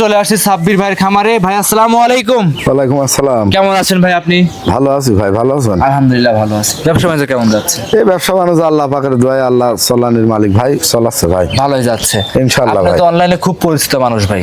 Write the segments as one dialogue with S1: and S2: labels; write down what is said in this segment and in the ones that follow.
S1: চলে আসছি সাব্বির ভাইয়ের খামারে। ভাই আসসালামু আলাইকুম।
S2: ওয়ালাইকুম আসসালাম।
S1: কেমন আছেন ভাই আপনি?
S2: ভালো আছি ভাই ভালো আছেন?
S1: আলহামদুলিল্লাহ ভালো আছি। ব্যবসা বাণিজ্য কেমন যাচ্ছে?
S2: এই ব্যবসা মানুষ আল্লাহ পাকের দোয়ায় আল্লাহ সল্লানির মালিক ভাই চলাচ্ছে ভাই।
S1: ভালোই যাচ্ছে।
S2: ইনশাআল্লাহ
S1: আপনি
S2: ভাই।
S1: তো অনলাইনে খুব পরিচিত মানুষ ভাই।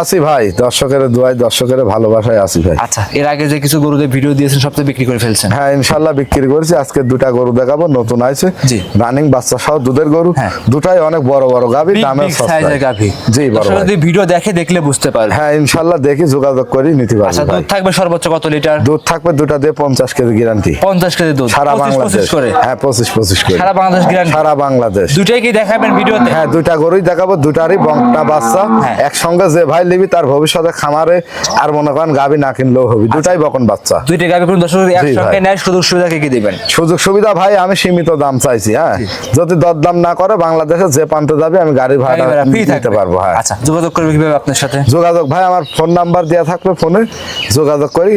S2: আছি ভাই দর্শকের দোয়ায় দর্শকের ভালোবাসায় আছি ভাই।
S1: আচ্ছা এর আগে যে কিছু গরুদের ভিডিও দিয়েছেন সব তো বিক্রি করে ফেলছেন।
S2: হ্যাঁ ইনশাল্লাহ বিক্রি করেছি। আজকে দুটা গরু দেখাবো নতুন আছে
S1: জি।
S2: রানিং বাচ্চা সহ দুধের গরু।
S1: হ্যাঁ।
S2: দুটাই অনেক বড় বড় গাভি
S1: বিগ
S2: দামে
S1: বিগ সাইজের গাভী।
S2: জি বড়
S1: যদি ভিডিও দেখে দেখলে বুঝতে পারবে।
S2: হ্যাঁ ইনশাল্লাহ দেখি যোগাযোগ করি নিতে
S1: আচ্ছা দুধ থাকবে সর্বোচ্চ কত লিটার?
S2: দুধ থাকবে দুটা দিয়ে পঞ্চাশ কেজি গ্যারান্টি
S1: পঞ্চাশ কেজি দুধ।
S2: সারা বাংলাদেশ।
S1: করে?
S2: হ্যাঁ পঁচিশ পঁচিশ করে।
S1: সারা বাংলাদেশ গ্যারান্টি
S2: সারা বাংলাদেশ।
S1: দুটাই কি দেখাবেন ভিডিওতে?
S2: হ্যাঁ দুইটা গরুই দেখাবো দুটারই বংটা বাচ্চা।
S1: হ্যাঁ।
S2: একসঙ্গে যে ভাই নিবি তার ভবিষ্যতে খামারে আর মনে করেন গাবি না কিনলেও হবে। দুটাই বকন বাচ্চা।
S1: দুইটা গাভী কোন দর্শক একসঙ্গে নেয় সুযোগ সুবিধা কি কি দিবেন?
S2: সুযোগ সুবিধা ভাই আমি সীমিত দাম চাইছি হ্যাঁ। যদি দরদাম না করে বাংলাদেশে যে প্রান্তে যাবে আমি গাড়ি ভাড়া দিতে পারব হ্যাঁ।
S1: আচ্ছা যোগাযোগ করবে কীভাবে আপনার সাথে?
S2: যোগাযোগ ভাই আমার ফোন নাম্বার দেওয়া থাকবে ফোনে যোগাযোগ করি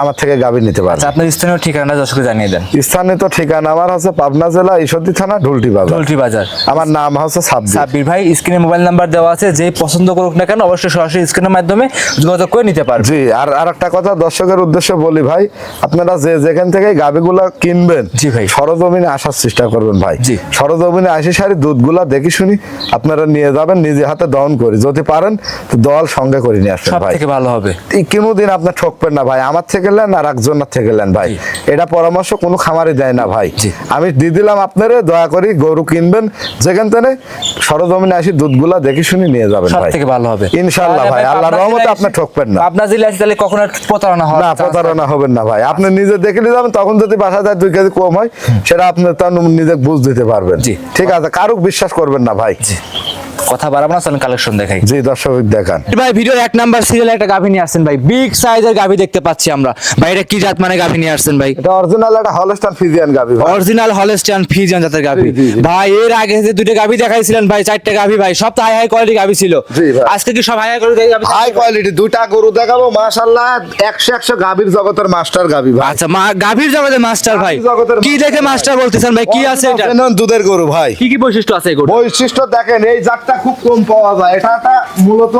S2: আমার থেকে গাবি নিতে পারবে।
S1: আচ্ছা আপনার স্থানীয় ঠিকানা দর্শককে জানিয়ে দেন।
S2: স্থানীয় ঠিকানা আমার হচ্ছে পাবনা জেলা ঈশ্বরদী থানা ঢুলটি বাজার।
S1: ঢোলটি বাজার।
S2: আমার নাম হচ্ছে সাব্বির।
S1: সাব্বির ভাই স্ক্রিনে মোবাইল নাম্বার দেওয়া আছে যে পছন্দ করুক না কেন অবশ্যই সরাসরি স্ক্রিনের মাধ্যমে যোগাযোগ করে নিতে পারবে।
S2: জি আর আর একটা কথা দর্শকের উদ্দেশ্যে বলি ভাই আপনারা যে যেখান থেকে গাবিগুলা কিনবেন
S1: জি ভাই।
S2: সরজমিনে আসার চেষ্টা করবেন ভাই।
S1: জি।
S2: সরজমিনে আসি সারি দুধগুলা দেখি শুনি আপনারা নিয়ে যাবেন নিজে হাতে দহন করি। যদি পারেন তো দল সঙ্গে করে নিয়ে আসবেন ভাই।
S1: থেকে ভালো হবে।
S2: এই কোনোদিন আপনার ঠকবেন না ভাই। আমার থেকে নেন আর একজনের থেকে নেন ভাই। এটা পরামর্শ কোনো খামারে দেয় না ভাই। আমি দিয়ে দিলাম আপনারে দয়া করি গরু কিনবেন। যেখান থেকে সরজমিনে আসি দুধগুলা দেখি শুনি নিয়ে যাবেন ভাই।
S1: থেকে ভালো হবে।
S2: ইনশাআল্লাহ ভাই আল্লাহর রহমতে আপনি ঠকবেন না।
S1: আপনার জেলা তাহলে কখনো প্রতারণা হওয়ার
S2: না প্রতারণা হবেন না ভাই। আপনি নিজে দেখে নিয়ে যাবেন তখন যদি বাসা যায় দুই কেজি কম হয় সেটা আপনি তার নিজে বুঝ দিতে পারবেন।
S1: জি।
S2: ঠিক আছে কারুক বিশ্বাস করবেন না ভাই।
S1: কথা বাড়াবো না চলেন কালেকশন দেখাই।
S2: জি দর্শক দেখান।
S1: ভাই ভিডিওর এক নাম্বার সিরিয়ালে একটা গাভী নিয়ে আসছেন ভাই। বিগ সাইজের গাভী দেখতে পাচ্ছি আমরা। ভাই এটা কি জাত মানে গাভী নিয়ে আসছেন ভাই?
S2: এটা অরিজিনাল একটা হলস্টার ফিজিয়ান গাবি ভাই।
S1: অরিজিনাল হলস্টিয়ান ফিজিয়ান জাতের গাভী। ভাই এর আগে যে দুটো গাভী দেখাইছিলেন ভাই চারটে গাভী ভাই সব তো হাই হাই কোয়ালিটি গাভী ছিল।
S2: জি, ভাই।
S1: আজকে কি সব হাই হাই কোয়ালিটি গাভী?
S2: হাই কোয়ালিটি দুইটা গরু দেখাবো মাশাআল্লাহ একশো একশো গাবির জগতের মাস্টার গাবি ভাই।
S1: আচ্ছা মা গাভীর জগতে মাস্টার ভাই।
S2: জগতের
S1: কি দেখে মাস্টার বলতেছেন ভাই? কি আছে এটা?
S2: দুধের গরু ভাই।
S1: কি কি বৈশিষ্ট্য আছে গরু
S2: বৈশিষ্ট্য দেখেন এই জাতটা খুব কম পাওয়া যায়। এটা একটা মূলত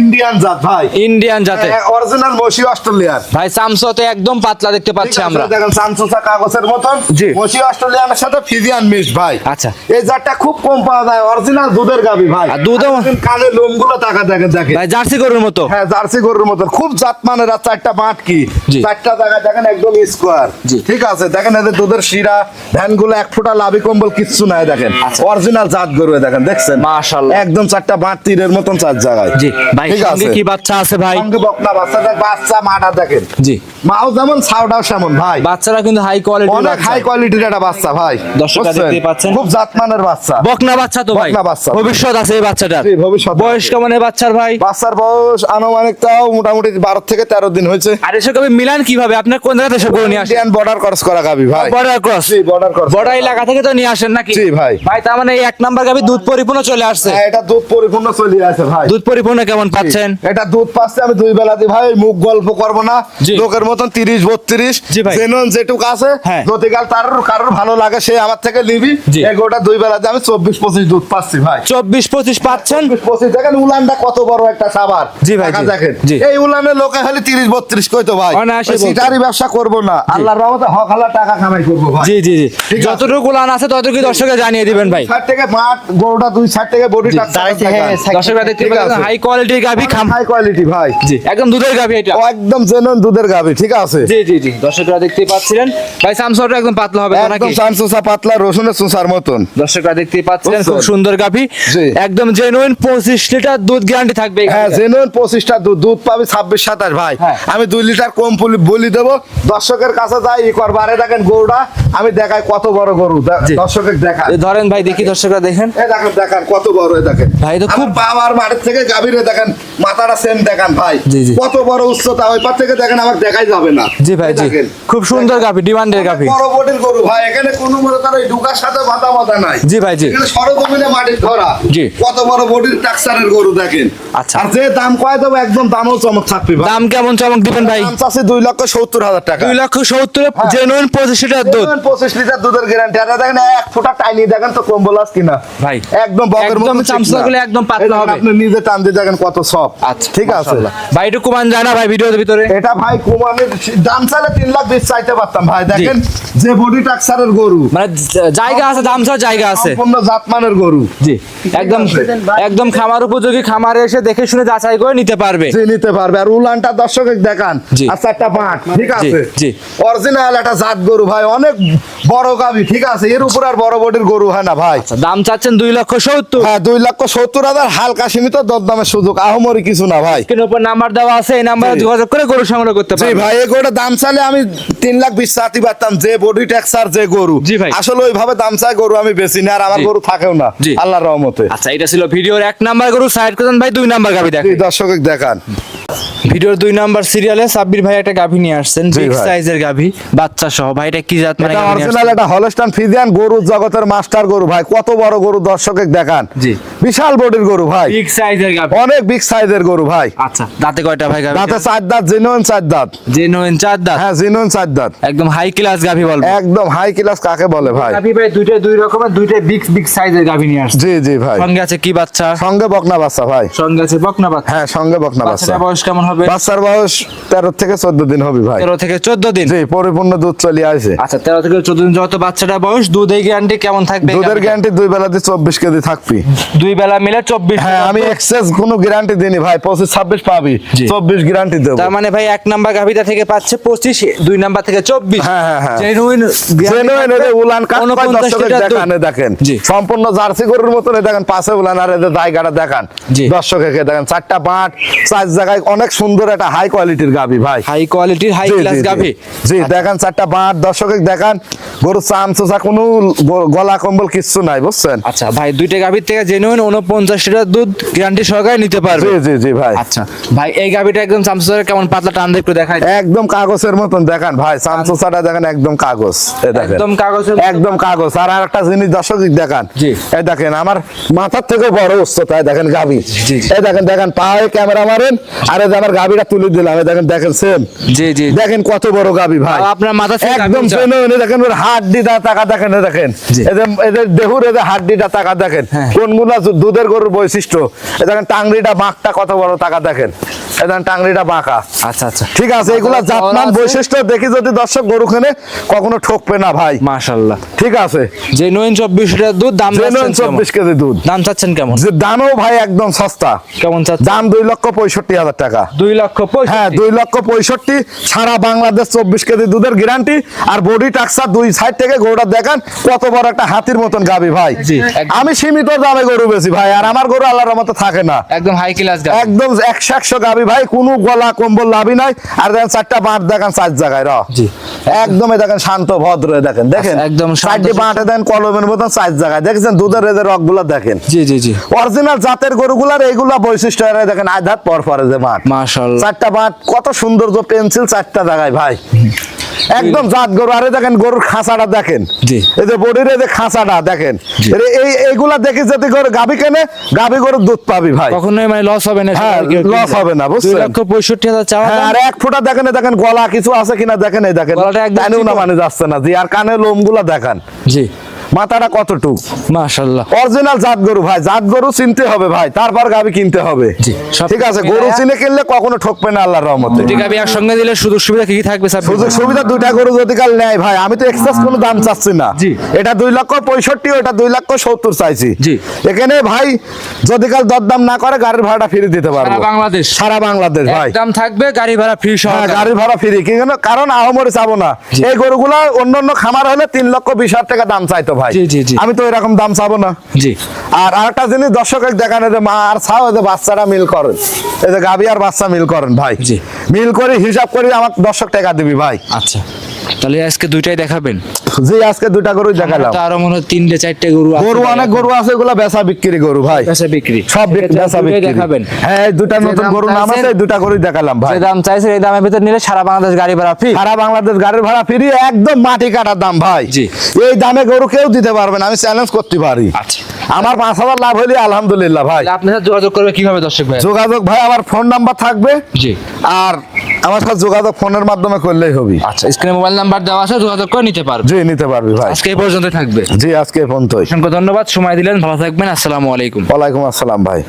S2: ইন্ডিয়ান জাত ভাই।
S1: ইন্ডিয়ান জাতে।
S2: অরিজিনাল মসি অস্ট্রেলিয়ার।
S1: ভাই সামসতে একদম পাতলা দেখতে পাচ্ছি আমরা।
S2: দেখেন সানসোসা কাগজের মতন।
S1: জি।
S2: মসি অস্ট্রেলিয়ানের সাথে ফিজিয়ান মিক্স ভাই।
S1: আচ্ছা।
S2: এই জাতটা খুব কম পাওয়া যায়। অরিজিনাল দুধের গাবি ভাই।
S1: আর
S2: দেখেন কানে লোমগুলো টাকা দেখেন দেখেন।
S1: ভাই জার্সি গরুর মতো।
S2: হ্যাঁ জার্সি গরুর মতন। খুব জাত মানের চারটা বাট কি? চারটা জায়গায় দেখেন একদম স্কোয়ার। ঠিক আছে দেখেন এদের দুধের শিরা ভ্যানগুলো এক ফোঁটা লাভি কম্বল কিচ্ছু নাই দেখেন।
S1: আচ্ছা।
S2: অরিজিনাল জাত গরু দেখেন দেখছেন?
S1: মাশাআল্লাহ।
S2: একদম চারটা বাট তীরের মতন চার জায়গায়।
S1: জি ভাই সঙ্গে কি বাচ্চা আছে ভাই?
S2: সঙ্গে বকনা বাচ্চা দেখ বাচ্চা মাটা দেখেন।
S1: জি।
S2: মাও যেমন ছাউটাও সেমন ভাই।
S1: বাচ্চারা কিন্তু হাই কোয়ালিটি
S2: অনেক হাই কোয়ালিটির একটা বাচ্চা ভাই।
S1: দর্শকরা
S2: বুঝছেন?
S1: দেখতেই পাচ্ছেন।
S2: খুব জাতমানের বাচ্চা।
S1: বকনা বাচ্চা তো ভাই।
S2: বকনা বাচ্চা।
S1: ভবিষ্যৎ আছে এই বাচ্চাটার।
S2: জি, ভবিষ্যৎ
S1: বয়স কেমন এই বাচ্চার ভাই?
S2: বাচ্চার বয়স আনুমানিক তাও মোটামুটি বারো থেকে তেরো দিন হয়েছে।
S1: আর এসব কবে মিলান কীভাবে? আপনার কোন জায়গা থেকে গরু নিয়ে আসেন?
S2: ইন্ডিয়ান বর্ডার ক্রস করা গাবি ভাই।
S1: বর্ডার ক্রস
S2: জি বর্ডার ক্রস
S1: বর্ডার এলাকা থেকে তো নিয়ে আসেন নাকি?
S2: জি, ভাই।
S1: ভাই তার মানে এই এক নাম্বার গাবি দুধ পরিপূর্ণ চলে আসছে।
S2: হ্যাঁ, এটা দুধ পরিপূর্ণ চলে আছে ভাই।
S1: দুধ পরিপূর্ণ কেমন পাচ্ছেন?
S2: এটা দুধ পাচ্ছে আমি দুই বেলা দিই ভাই মুখ গল্প করব না। লোকের মতন তিরিশ বত্রিশ। জেনন যেটুক আছে
S1: হ্যাঁ।
S2: যদি কাল তার কারোর ভালো লাগে সে আমার থেকে নিবি। এগোটা দুই বেলা দিয়ে আমি চব্বিশ পঁচিশ দুধ পাচ্ছি ভাই।
S1: চব্বিশ পঁচিশ পাচ্ছেন?
S2: পঁচিশ দেখেন উলানটা কত বড় একটা সাবার
S1: জি ভাই,
S2: দেখেন। এই উলানের লোকে তিরিশ বত্রিশ কইতো ভাই। সিটারি ব্যবসা করব না। আল্লাহর রহমতে হক হালা টাকা কামাই করব ভাই।
S1: জি জি জি। যতটুকু লান আছে ততটুকু দর্শকে জানিয়ে দিবেন ভাই।
S2: ষাট থেকে মাঠ গরুটা দুই ষাট থেকে বডি
S1: দেখতে। হাই কোয়ালিটির গাভি খাম।
S2: হাই কোয়ালিটি ভাই।
S1: জি একদম দুধের গাভি এটা।
S2: ও একদম জেনুইন দুধের গাবি ঠিক আছে।
S1: জি জি জি দর্শকরা দেখতেই পাচ্ছিলেন। ভাই সামসরটা একদম পাতলা হবে
S2: একদম চামচুসা পাতলা রসুনের চুষার মতন।
S1: দর্শকরা দেখতেই পাচ্ছিলেন খুব সুন্দর গাভি। একদম জেনুইন পঁচিশ লিটার দুধ গ্যারান্টি থাকবে
S2: হ্যাঁ। জেনুইন পঁচিশটা দুধ দুধ পাবি ছাব্বিশ সাতাশ ভাই।
S1: হ্যাঁ।
S2: আমি দুই লিটার কম পুলি বলি দেবো। দর্শকের কাছে যাই ই করব। আরে দেখেন গরুটা আমি দেখাই কত বড় গরু। দর্শকের দেখাই।
S1: এই ধরেন ভাই দেখি দর্শকরা দেখেন।
S2: এ দেখেন দেখেন কত বড়। দেখেন।
S1: ভাই, তো খুব-
S2: আমার মাঠের থেকে গাভীরে দেখেন মাথাটা সেম দেখান ভাই।
S1: জি, জি।
S2: কত বড় উচ্চতা ওই পার থেকে দেখেন আমার দেখাই যাবে না।
S1: জি ভাই জি। খুব সুন্দর গাভি ডিমান্ডের গাভি।
S2: বড় বডির গরু ভাই এখানে কোনো মনে তার ওই ঢুকার সাথে বাধা বাধা নাই।
S1: জি ভাই জি।
S2: এখানে সরজমিনে মাটির ধরা।
S1: জি।
S2: কত বড় বডির টাক্সারের গরু দেখেন।
S1: আচ্ছা।
S2: আর যে দাম কয় দেবো একদম দামও চমক থাকবে ভাই।
S1: দাম কেমন চমক দিবেন ভাই?
S2: দাম দুই লক্ষ সত্তর হাজার টাকা।
S1: দুই লক্ষ সত্তর জেনুইন পঁচিশ লিটার দুধ।
S2: দেখবেন পঁচিশ লিটার দুধের গ্যারান্টি আর দেখেন এক ফোঁটা টাইনি দেখেন তো কম্বল আস কিনা।
S1: ভাই,
S2: একদম বকের মতো
S1: চামচাগুলো একদম পাতলা হবে।
S2: আপনি নিজে টান দিয়ে দেখেন কত সব
S1: আচ্ছা
S2: ঠিক আছে?
S1: ভাই একটু কমান যায় না ভাই ভিডিওর ভিতরে?
S2: এটা ভাই কুমানের দাম চাইলে তিন লাখ বিশ চাইতে পারতাম ভাই। দেখেন যে বডি টাক্সারের গরু।
S1: মানে জায়গা আছে দাম ছাড়া জায়গা আছে।
S2: সম্পূর্ণ জাতমানের গরু।
S1: জি একদম একদম খামার উপযোগী খামারে এসে দেখে শুনে যাচাই করে নিতে পারবে।
S2: নিতে পারবে। আর উলানটা দর্শক দেখান। ঠিক আছে?
S1: জি।
S2: অরিজিনাল একটা জাত গরু ভাই অনেক বড় গাবি ঠিক আছে? এর উপর আর বড় বডির গরু হয় না ভাই।
S1: আচ্ছা, দাম চাচ্ছেন দুই লক্ষ সত্তর।
S2: হ্যাঁ দুই লক্ষ সত্তর হাজার হালকা সীমিত দরদামের সুযোগ। আহমরি কিছু না ভাই।
S1: উপর নাম্বার দেওয়া আছে এই নাম্বারে যোগাযোগ করে গরু সংগ্রহ করতে
S2: জি ভাই এই গরুটা দাম চাইলে আমি তিন লাখ বিশ চাতি পারতাম যে বডি ট্যাক্সার যে গরু।
S1: জি ভাই।
S2: আসলে ওইভাবে দাম চাই গরু আমি বেশি না আর আমার গরু থাকেও না
S1: জি।
S2: আল্লাহর রহমতে।
S1: আচ্ছা এটা ছিল ভিডিওর এক নাম্বার গরু সাইড করেন ভাই দুই নাম্বার গাভি দেখ
S2: জি, দর্শক দেখান।
S1: ভিডিওর দুই নাম্বার সিরিয়ালে সাব্বির ভাই একটা গাভী নিয়ে আসছেন বিগ সাইজের গাভি বাচ্চা সহ ভাই এটা কি জাত মানে
S2: এটা অরিজিনাল? একটা হলস্টান ফিজিয়ান গরু জগতের মাস্টার গরু ভাই কত বড় গরু দর্শকের দেখান।
S1: জি।
S2: বিশাল বডির গরু ভাই।
S1: বিগ সাইজের গাভি।
S2: অনেক বিগ সাইজের গরু ভাই।
S1: আচ্ছা দাঁতে কয়টা ভাই গাভি
S2: দাঁতে চার দাঁত জেনুইন চার দাঁত।
S1: যে নোয়েন চার দাঁত?
S2: হ্যাঁ জেনুইন চার দাঁত।
S1: একদম হাই ক্লাস গাভি বলব।
S2: একদম হাই ক্লাস কাকে বলে ভাই?
S1: গাভি ভাই দুইটা দুই রকমের দুইটা বিগ বিগ সাইজের গাভি নিয়ে আসছে।
S2: জি জি ভাই।
S1: সঙ্গে আছে কি বাচ্চা?
S2: সঙ্গে বকনা বাচ্চা ভাই।
S1: সঙ্গে আছে বকনা বাচ্চা।
S2: হ্যাঁ সঙ্গে বকনা বাচ্চা।
S1: বয়স কেমন হবে?
S2: বাচ্চার বয়স তেরো থেকে চোদ্দ দিন হবে ভাই।
S1: তেরো থেকে চোদ্দ দিন?
S2: জি পরিপূর্ণ দুধ চলে আসে।
S1: আচ্ছা তেরো থেকে চোদ্দ দিন যত বাচ্চাটা বয়স দুধের গ্যারান্টি কেমন থাকবে
S2: দুধের গ্যারান্টি দুই বেলাতে চব্বিশ কেজি থাকবি।
S1: দুই বেলা মিলে চব্বিশ
S2: হ্যাঁ আমি এক্সেস কোনো গ্যারান্টি দিইনি ভাই পঁচিশ ছাব্বিশ পাবি। চব্বিশ গ্যারান্টি দেবো।
S1: তার মানে ভাই এক নাম্বার গাভিটা থেকে পাচ্ছে পঁচিশ দুই নাম্বার থেকে চব্বিশ।
S2: হ্যাঁ, হ্যাঁ, হ্যাঁ। উলান দেখান দেখেন। সম্পূর্ণ জার্সি গরুর মতন দেখেন পাশে উলান আর এদের জায়গাটা দেখান।
S1: জি।
S2: দেখেন চারটা বাট চার জায়গায় অনেক সুন্দর একটা হাই কোয়ালিটির গাবি ভাই।
S1: হাই কোয়ালিটির হাই ক্লাস
S2: জি।
S1: গাভি।
S2: দেখেন চারটা বাট দর্শকের দেখান গরু চাম চোচা কোনো গলা কম্বল কিচ্ছু নাই বুঝছেন?
S1: আচ্ছা ভাই দুইটা গাভির থেকে জেনুইন উনপঞ্চাশ লিটার দুধ গ্যারান্টি সহকারে নিতে পারবে
S2: জি জি জি ভাই
S1: আচ্ছা ভাই এই গাভিটা একদম চামচারে কেমন পাতলা টান একটু দেখাই
S2: একদম কাগজের মতন দেখান ভাই চাম দেখেন একদম কাগজ
S1: একদম কাগজের মতো।
S2: একদম কাগজ আর একটা জিনিস দর্শক দেখান
S1: জি।
S2: এই দেখেন আমার মাথার থেকে বড় উচ্চতায় দেখেন
S1: জি।
S2: এই দেখেন দেখেন পায়ে ক্যামেরা মারেন আর এই আমার গাবিটা তুলে দিলাম এই দেখেন দেখেন সেম
S1: জি জি
S2: দেখেন কত বড় গাবি ভাই
S1: আপনার মাথা
S2: একদম। জেনুইন দেখেন ওর হাড্ডিটা টাকা দেখেন দেখেন। এদের এদের দেহুর এদের হাড্ডিটা টাকা দেখেন
S1: হ্যাঁ।
S2: কোনগুলা দুধের গরুর বৈশিষ্ট্য। দেখেন টাংরিটা বাঁকটা কত বড় টাকা দেখেন। এই টাংরিটা বাঁকা।
S1: আচ্ছা আচ্ছা।
S2: ঠিক আছে এগুলা জাতমান বৈশিষ্ট্য দেখি যদি দর্শক গরুখানে কখনো ঠকবে না ভাই।
S1: মাশাল্লাহ।
S2: ঠিক আছে।
S1: জেনুইন চব্বিশ লিটার দুধ দাম
S2: জেনুইন
S1: চাচ্ছেন কেমন?
S2: চব্বিশ কেজি দুধ।
S1: দাম চাচ্ছেন কেমন?
S2: যে দামও ভাই একদম সস্তা।
S1: কেমন চাচ্ছেন?
S2: দাম দুই লক্ষ পঁয়ষট্টি হাজার টাকা।
S1: দুই লক্ষ
S2: হ্যাঁ লক্ষ সারা বাংলাদেশ চব্বিশ কেজি দুধের গ্যারান্টি আর বডি টাক্সা দুই সাইড থেকে গরুটা দেখান কত বড় একটা হাতির মতন গাবি ভাই। আমি সীমিত দামে গরু বেশি ভাই আর আমার গরু আল্লাহর মতো থাকে না।
S1: একদম হাই ক্লাস
S2: একদম একশো একশো গাবি ভাই কোনো গলা কম্বল লাভই নাই। আর দেখেন চারটা বাঁট দেখেন চার জায়গায় র। একদমই দেখেন শান্ত ভদ্র দেখেন দেখেন।
S1: আচ্ছা, একদম
S2: চারটি। বাঁটে দেন কলমের মতন চার জায়গায়। দেখেছেন দুধের এদের রক দেখেন?
S1: জি জি জি।
S2: অরিজিনাল জাতের গরুগুলার এইগুলা বৈশিষ্ট্য দেখেন আধাত পর পরে যে মাঠ
S1: মাশাল্লাহ।
S2: চারটা বাঁট কত সুন্দর যে পেন্সিল চারটা জায়গায় ভাই। একদম জাত গরু আরে দেখেন গরুর খাঁচাটা দেখেন।
S1: জি।
S2: এই যে বডির এই যে খাঁচাটা দেখেন। এই এইগুলা দেখি যদি করে গাবি কেনে গাবি গরুর দুধ পাবি ভাই।
S1: কখনোই মানে লস হবে না
S2: হ্যাঁ,
S1: কিনবে।
S2: হবে না, বুঝছেন?
S1: লক্ষ চাওয়া
S2: হ্যাঁ, আর এক ফোঁটা দেখেন দেখেন গলা কিছু আছে কিনা দেখেন এই দেখেন।
S1: গলাটা একদম
S2: না মানে যাচ্ছে না। জি আর কানে লোমগুলা দেখান।
S1: জি।
S2: মাথাটা কতটুক?
S1: মাশাল্লাহ
S2: অরিজিনাল জাত গরু ভাই জাত গরু চিনতে হবে ভাই তারপর গাবি কিনতে হবে। ঠিক আছে গরু চিনে কিনলে কখনো ঠকবে না আল্লাহর রহমতে।
S1: দুটি গাভি একসঙ্গে দিলে সুযোগ সুবিধা কি কি থাকবে স্যার?
S2: সুযোগ সুবিধা দুইটা গরু যদি কাল নেয় ভাই আমি তো এক্সট্রা কোনো দাম চাচ্ছি না। এটা দুই লক্ষ পঁয়ষট্টি ওটা দুই লক্ষ সত্তর চাইছি।
S1: জি।
S2: এখানে ভাই যদি কাল দরদাম না করে গাড়ির ভাড়াটা ফিরে দিতে পারব।
S1: বাংলাদেশ।
S2: সারা বাংলাদেশ ভাই।
S1: দাম থাকবে গাড়ি ভাড়া ফ্রি সহ
S2: হ্যাঁ গাড়ির ভাড়া ফ্রি কারণ আহমরে চাবো না। এই গরুগুলা অন্য অন্য খামার হলে তিন লক্ষ বিশ হাজার টাকা দাম চাইতো ভাই। আমি তো এরকম দাম চাবো না।
S1: জি।
S2: আর আরেকটা জিনিস দর্শক দেখানো যে মা আর ছাও যে বাচ্চারা মিল করেন। এই যে গাবি আর বাচ্চা মিল করেন ভাই।
S1: জি।
S2: মিল করে হিসাব করে আমার দর্শক টাকা দিবি ভাই।
S1: আচ্ছা। তাহলে আজকে দুইটাই দেখাবেন?
S2: জি আজকে দুটা গরু দেখালাম।
S1: আরও মনে হয় তিনটে চারটে গরু
S2: গরু অনেক গরু আছে এগুলা বেচা বিক্রি গরু ভাই।
S1: বেচা বিক্রি।
S2: সব বেচা বিক্রি।
S1: দেখাবেন।
S2: হ্যাঁ দুটা নতুন গরু নাম আছে দুটা গরুই দেখালাম ভাই।
S1: যে দাম চাইছে এই দামের ভিতর নিলে সারা বাংলাদেশ গাড়ি ভাড়া ফ্রি
S2: সারা বাংলাদেশ গাড়ির ভাড়া ফ্রি একদম মাটি কাটার দাম ভাই।
S1: জি।
S2: এই দামে গরু কেউ দিতে পারবে না আমি চ্যালেঞ্জ করতে পারি।
S1: আচ্ছা।
S2: আমার পাঁচ হাজার লাভ হইলে আলহামদুলিল্লাহ ভাই।
S1: আপনার সাথে যোগাযোগ করবে কীভাবে দর্শক ভাই?
S2: যোগাযোগ ভাই আমার ফোন নাম্বার থাকবে।
S1: জি।
S2: আর আমার সাথে যোগাযোগ ফোনের মাধ্যমে করলেই হবে।
S1: আচ্ছা স্ক্রিনে মোবাইল নাম্বার দেওয়া আছে যোগাযোগ করে নিতে পারবে।
S2: জি নিতে পারবে ভাই।
S1: আজকে এই পর্যন্ত থাকবে।
S2: জি আজকে ফোন তো
S1: অসংখ্য ধন্যবাদ সময় দিলেন ভালো থাকবেন আসসালামু আলাইকুম।
S2: ওয়ালাইকুম আসসালাম ভাই।